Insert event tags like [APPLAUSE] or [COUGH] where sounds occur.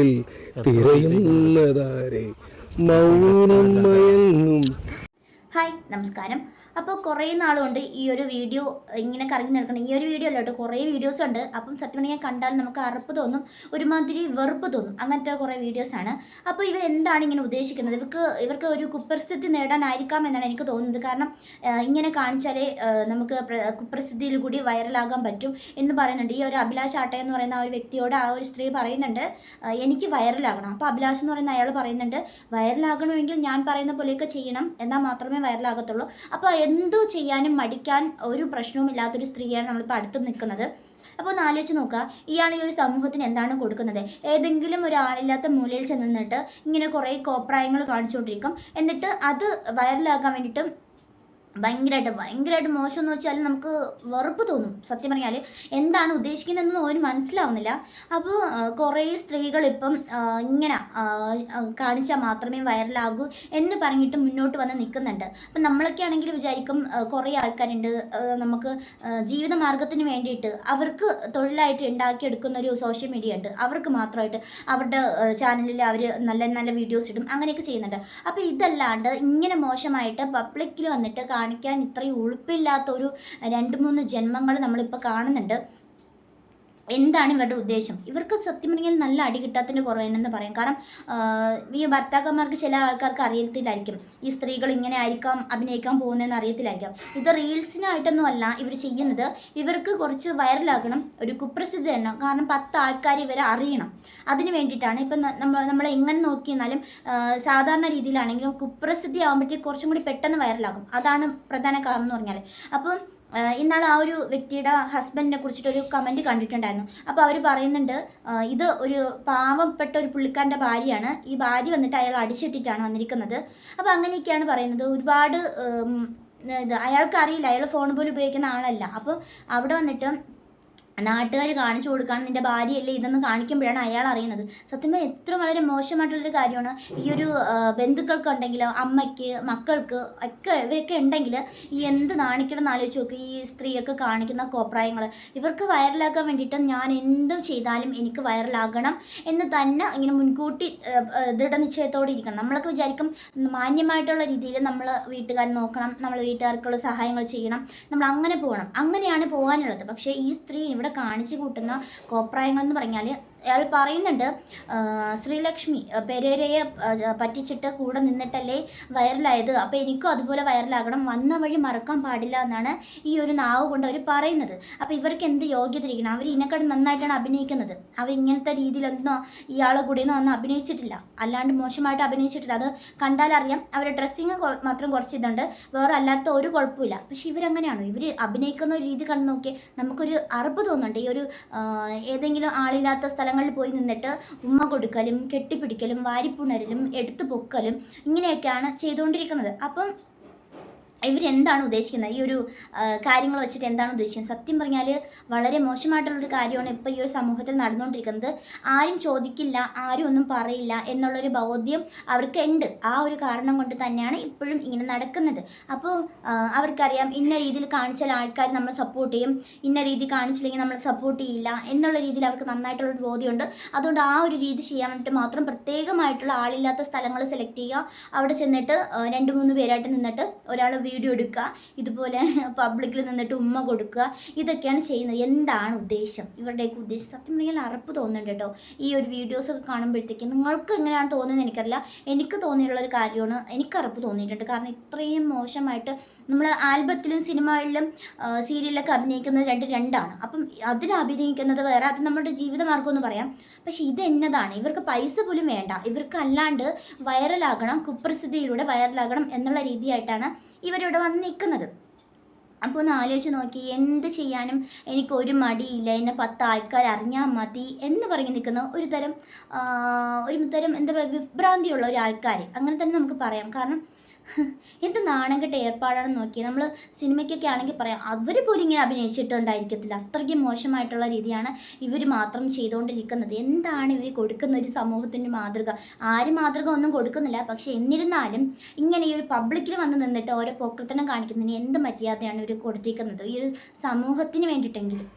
കണ്ണുകളിൽ തിരയുന്നതാരെ. മൗനം മയങ്ങും. ഹായ് നമസ്കാരം. അപ്പോൾ കുറേ നാളുകൊണ്ട് ഈ ഒരു വീഡിയോ ഇങ്ങനെ കറങ്ങി നടക്കണം ഈ ഒരു വീഡിയോ അല്ല കേട്ടോ കുറേ വീഡിയോസ് ഉണ്ട്. അപ്പം സത്യം ഞാൻ കണ്ടാൽ നമുക്ക് അറപ്പ് തോന്നും ഒരുമാതിരി വെറുപ്പ് തോന്നും. അങ്ങനത്തെ കുറേ വീഡിയോസാണ് അപ്പോൾ ഇവർ എന്താണ് ഇങ്ങനെ ഉദ്ദേശിക്കുന്നത്? ഇവർക്ക് ഇവർക്ക് ഒരു കുപ്രസിദ്ധി നേടാനായിരിക്കാം എന്നാണ് എനിക്ക് തോന്നുന്നത്. കാരണം ഇങ്ങനെ കാണിച്ചാലേ നമുക്ക് പ്ര- കുപ്രസിദ്ധിയിൽ കൂടി വൈറലാകാൻ പറ്റും എന്ന് പറയുന്നുണ്ട്. ഈ ഒരു അഭിലാഷ് ആട്ടെ എന്ന് പറയുന്ന ആ ഒരു വ്യക്തിയോട് ആ ഒരു സ്ത്രീ പറയുന്നുണ്ട് എനിക്ക് വൈറലാകണം. അപ്പോൾ അഭിലാഷ് എന്ന് പറയുന്ന അയാൾ പറയുന്നുണ്ട് വൈറലാകണമെങ്കിൽ ഞാൻ പറയുന്ന പോലെയൊക്കെ ചെയ്യണം എന്നാൽ മാത്രമേ വൈറലാകത്തുള്ളൂ. അപ്പോൾ എന്തോ ചെയ്യാനും മടിക്കാൻ ഒരു പ്രശ്നവുമില്ലാത്തൊരു സ്ത്രീയാണ് നമ്മളിപ്പോൾ അടുത്ത് നിൽക്കുന്നത്. അപ്പോൾ ഒന്ന് ആലോചിച്ച് നോക്കുക. ഇയാൾ ഈ ഒരു സമൂഹത്തിന് എന്താണ് കൊടുക്കുന്നത്? ഏതെങ്കിലും ഒരാളില്ലാത്ത മൂലയിൽ ചെന്നിട്ട് ഇങ്ങനെ കുറേ കോപ്രായങ്ങൾ കാണിച്ചുകൊണ്ടിരിക്കും. എന്നിട്ട് അത് വൈറലാക്കാൻ വേണ്ടിയിട്ട് ഭയങ്കരമായിട്ട് ഭയങ്കരമായിട്ട് മോശം എന്ന് വെച്ചാൽ നമുക്ക് വെറുപ്പ് തോന്നും. സത്യം പറഞ്ഞാൽ എന്താണ് ഉദ്ദേശിക്കുന്നതെന്ന് അവന് മനസ്സിലാവുന്നില്ല. അപ്പോൾ കുറേ സ്ത്രീകളിപ്പം ഇങ്ങനെ കാണിച്ചാൽ മാത്രമേ വൈറലാകൂ എന്ന് പറഞ്ഞിട്ട് മുന്നോട്ട് വന്ന് നിൽക്കുന്നുണ്ട്. അപ്പം നമ്മളൊക്കെ ആണെങ്കിൽ വിചാരിക്കും കുറേ ആൾക്കാരുണ്ട് നമുക്ക് ജീവിത മാർഗത്തിന് വേണ്ടിയിട്ട് അവർക്ക് തൊഴിലായിട്ട് ഉണ്ടാക്കിയെടുക്കുന്ന ഒരു സോഷ്യൽ മീഡിയ ഉണ്ട്. അവർക്ക് മാത്രമായിട്ട് അവരുടെ ചാനലിൽ അവർ നല്ല നല്ല വീഡിയോസ് ഇടും അങ്ങനെയൊക്കെ ചെയ്യുന്നുണ്ട്. അപ്പോൾ ഇതല്ലാണ്ട് ഇങ്ങനെ മോശമായിട്ട് പബ്ലിക്കിൽ വന്നിട്ട് കാണിക്കാൻ ഇത്രയും ഉളുപ്പില്ലാത്ത ഒരു രണ്ട് മൂന്ന് ജന്മങ്ങൾ നമ്മളിപ്പോൾ കാണുന്നുണ്ട്. എന്താണ് ഇവരുടെ ഉദ്ദേശം? ഇവർക്ക് സത്യം പറഞ്ഞാൽ നല്ല അടി കിട്ടാത്തതിന്റെ കുറവെന്ന് പറയാം. കാരണം ഈ ഭർത്താക്കന്മാർക്ക് ചില ആൾക്കാർക്ക് അറിയത്തില്ലായിരിക്കും. ഈ സ്ത്രീകൾ ഇങ്ങനെ ആയിരിക്കാം അഭിനയിക്കാൻ പോകുന്നതെന്ന് അറിയത്തില്ലായിരിക്കും. ഇത് റീൽസിനായിട്ടൊന്നും അല്ല ഇവർ ചെയ്യുന്നത്. ഇവർക്ക് കുറച്ച് വൈറലാകണം ഒരു കുപ്രസിദ്ധി തരണം. കാരണം പത്ത് ആൾക്കാർ ഇവരെ അറിയണം. അതിന് വേണ്ടിയിട്ടാണ് ഇപ്പം നമ്മൾ നമ്മൾ എങ്ങനെ നോക്കിയെന്നാലും സാധാരണ രീതിയിലാണെങ്കിലും കുപ്രസിദ്ധി ആകുമ്പോഴത്തേക്ക് കുറച്ചും കൂടി പെട്ടെന്ന് വൈറലാകും. അതാണ് പ്രധാന കാരണം എന്ന് പറഞ്ഞാൽ അപ്പം ഇന്നാൾ ആ ഒരു വ്യക്തിയുടെ ഹസ്ബൻഡിനെ കുറിച്ചിട്ടൊരു കമന്റ് കണ്ടിട്ടുണ്ടായിരുന്നു. അപ്പോൾ അവർ പറയുന്നുണ്ട് ഇത് ഒരു പാവപ്പെട്ട ഒരു പുള്ളിക്കാരന്റെ ഭാര്യയാണ്. ഈ ഭാര്യ വന്നിട്ട് അയാൾ അടിച്ചിട്ടിട്ടാണ് വന്നിരിക്കുന്നത്. അപ്പോൾ അങ്ങനെയൊക്കെയാണ് പറയുന്നത്. ഒരുപാട് ഇത് അയാൾക്കറിയില്ല. അയാൾ ഫോൺ പോലും ഉപയോഗിക്കുന്ന ആളല്ല. അപ്പോൾ അവിടെ വന്നിട്ട് നാട്ടുകാർ കാണിച്ചു കൊടുക്കുകയാണ് നിന്റെ ഭാര്യയല്ലേ ഇതെന്ന് കാണിക്കുമ്പോഴാണ് അയാൾ അറിയുന്നത്. സത്യം എത്ര വളരെ മോശമായിട്ടുള്ളൊരു കാര്യമാണ്. ഈ ഒരു ബന്ധുക്കൾക്കുണ്ടെങ്കിൽ അമ്മയ്ക്ക് മക്കൾക്ക് ഒക്കെ ഇവരൊക്കെ ഉണ്ടെങ്കിൽ ഈ എന്ത് നാണിക്കണം എന്ന് ആലോചിച്ച് നോക്ക്. ഈ സ്ത്രീയൊക്കെ കാണിക്കുന്ന കോപ്രായങ്ങൾ ഇവർക്ക് വൈറലാക്കാൻ വേണ്ടിയിട്ട് ഞാൻ എന്തും ചെയ്താലും എനിക്ക് വൈറലാകണം എന്ന് തന്നെ ഇങ്ങനെ മുൻകൂട്ടി ദൃഢനിശ്ചയത്തോടെ ഇരിക്കണം. നമ്മളൊക്കെ വിചാരിക്കും മാന്യമായിട്ടുള്ള രീതിയിൽ നമ്മൾ വീട്ടുകാരെ നോക്കണം നമ്മൾ വീട്ടുകാർക്കുള്ള സഹായങ്ങൾ ചെയ്യണം നമ്മൾ അങ്ങനെ പോകണം. അങ്ങനെയാണ് പോകാനുള്ളത്. പക്ഷേ ഈ സ്ത്രീ ഇവിടെ കാണിച്ചു കൂട്ടുന്ന കോപ്രായങ്ങൾ എന്ന് പറഞ്ഞാൽ അയാൾ പറയുന്നുണ്ട് ശ്രീലക്ഷ്മി പെരേരയെ പറ്റിച്ചിട്ട് കൂടെ നിന്നിട്ടല്ലേ വൈറലായത് അപ്പോൾ എനിക്കും അതുപോലെ വൈറലാകണം വന്ന വഴി മറക്കാൻ പാടില്ല എന്നാണ് ഈ ഒരു നാവ് കൊണ്ട് അവർ പറയുന്നത്. അപ്പോൾ ഇവർക്ക് എന്ത് യോഗ്യത ഇരിക്കണം അവർ ഇതിനെക്കാട് നന്നായിട്ടാണ് അഭിനയിക്കുന്നത്. അവർ ഇങ്ങനത്തെ രീതിയിലൊന്നും ഇയാളെ കൂടെ ഒന്നും ഒന്നും അഭിനയിച്ചിട്ടില്ല. അല്ലാണ്ട് മോശമായിട്ട് അഭിനയിച്ചിട്ടില്ല. അത് കണ്ടാലറിയാം. അവരുടെ ഡ്രസ്സിങ് മാത്രം കുറച്ച് ഇതുണ്ട്. വേറെ അല്ലാത്ത ഒരു കുഴപ്പമില്ല. പക്ഷെ ഇവരങ്ങനെയാണോ? ഇവർ അഭിനയിക്കുന്ന ഒരു രീതി കണ്ടു നോക്കിയാൽ നമുക്കൊരു അറിവ് തോന്നുന്നുണ്ട്. ഈ ഒരു ഏതെങ്കിലും ആളില്ലാത്ത സ്ഥലങ്ങളിൽ പോയി നിന്നിട്ട് ഉമ്മ കൊടുക്കലും കെട്ടിപ്പിടിക്കലും വാരിപ്പുണരലും എടുത്തു പൊക്കലും ഇങ്ങനെയൊക്കെയാണ് ചെയ്തുകൊണ്ടിരിക്കുന്നത്. അപ്പം ഇവരെന്താണ് ഉദ്ദേശിക്കുന്നത്? ഈ ഒരു കാര്യങ്ങൾ വെച്ചിട്ട് എന്താണ് ഉദ്ദേശിക്കുന്നത്? സത്യം പറഞ്ഞാൽ വളരെ മോശമായിട്ടുള്ളൊരു കാര്യമാണ് ഇപ്പോൾ ഈ ഒരു സമൂഹത്തിൽ നടന്നുകൊണ്ടിരിക്കുന്നത്. ആരും ചോദിക്കില്ല ആരും ഒന്നും പറയില്ല എന്നുള്ളൊരു ബോധ്യം അവർക്ക് ഉണ്ട് ആ ഒരു കാരണം കൊണ്ട് തന്നെയാണ് ഇപ്പോഴും ഇങ്ങനെ നടക്കുന്നത്. അപ്പോൾ അവർക്കറിയാം ഇന്ന രീതിയിൽ കാണിച്ചാൽ ആൾക്കാർ നമ്മളെ സപ്പോർട്ട് ചെയ്യും ഇന്ന രീതി കാണിച്ചില്ലെങ്കിൽ നമ്മളെ സപ്പോർട്ട് ചെയ്യില്ല എന്നുള്ള രീതിയിൽ അവർക്ക് നന്നായിട്ടുള്ളൊരു ബോധ്യമുണ്ട്. അതുകൊണ്ട് ആ ഒരു രീതി ചെയ്യാൻ വേണ്ടിയിട്ട് മാത്രം പ്രത്യേകമായിട്ടുള്ള ആളില്ലാത്ത സ്ഥലങ്ങൾ സെലക്ട് ചെയ്യുക. അവിടെ ചെന്നിട്ട് രണ്ട് മൂന്ന് പേരായിട്ട് നിന്നിട്ട് ഒരാൾ വീഡിയോ എടുക്കുക ഇതുപോലെ പബ്ലിക്കിൽ നിന്നിട്ട് ഉമ്മ കൊടുക്കുക ഇതൊക്കെയാണ് ചെയ്യുന്നത്. എന്താണ് ഉദ്ദേശം? ഇവരുടെയൊക്കെ ഉദ്ദേശം സത്യം പറഞ്ഞാൽ അറപ്പ് തോന്നുന്നുണ്ട് കേട്ടോ. ഈ ഒരു വീഡിയോസ് ഒക്കെ കാണുമ്പോഴത്തേക്ക് നിങ്ങൾക്ക് എങ്ങനെയാണ് തോന്നുന്നത് എനിക്കറിയില്ല. എനിക്ക് തോന്നിയിട്ടുള്ള ഒരു കാര്യമാണ്. എനിക്ക് അറപ്പ് തോന്നിയിട്ടുണ്ട്. കാരണം ഇത്രയും മോശമായിട്ട് നമ്മൾ ആൽബത്തിലും സിനിമകളിലും സീരിയലിലൊക്കെ അഭിനയിക്കുന്നത് രണ്ട് രണ്ടാണ്. അപ്പം അതിൽ അഭിനയിക്കുന്നത് വേറെ അത് നമ്മുടെ ജീവിതമാർഗം എന്ന് പറയാം. പക്ഷേ ഇത് എന്നതാണ്? ഇവർക്ക് പൈസ പോലും വേണ്ട. ഇവർക്ക് അല്ലാണ്ട് വൈറലാകണം കുപ്രസിദ്ധിയിലൂടെ വൈറലാകണം എന്നുള്ള രീതിയായിട്ടാണ് ഇവരിവിടെ വന്ന് നിൽക്കുന്നത്. അപ്പോൾ ഒന്ന് ആലോചിച്ച് നോക്കി എന്ത് ചെയ്യാനും എനിക്ക് ഒരു മടിയില്ല. എന്നെ പത്ത് ആൾക്കാർ അറിഞ്ഞാൽ മതി എന്ന് പറഞ്ഞ് നിൽക്കുന്ന ഒരു തരം ഒരു തരം എന്താ പറയുക വിഭ്രാന്തിയുള്ള ഒരു ആൾക്കാർ അങ്ങനെ തന്നെ നമുക്ക് പറയാം. കാരണം [LAUGHS] എന്ത് നാണം കെട്ട ഏർപ്പാടാണെന്ന് നോക്കി നമ്മൾ സിനിമയ്ക്കൊക്കെ ആണെങ്കിൽ പറയാം അവർ പോലും ഇങ്ങനെ അഭിനയിച്ചിട്ടുണ്ടായിരിക്കത്തില്ല. അത്രയ്ക്ക് മോശമായിട്ടുള്ള രീതിയാണ് ഇവർ മാത്രം ചെയ്തുകൊണ്ടിരിക്കുന്നത്. എന്താണ് ഇവർ കൊടുക്കുന്ന ഒരു സമൂഹത്തിന്റെ മാതൃക? ആരും മാതൃക ഒന്നും കൊടുക്കുന്നില്ല. പക്ഷേ എന്നിരുന്നാലും ഇങ്ങനെ ഈ ഒരു പബ്ലിക്കിൽ വന്ന് നിന്നിട്ട് ഓരോ പൊക്കൃത്തനം കാണിക്കുന്നതിന് എന്ത് മര്യാദയാണ് ഇവർ കൊടുത്തിരിക്കുന്നത്? ഈ ഒരു സമൂഹത്തിന് വേണ്ടിയിട്ടെങ്കിലും.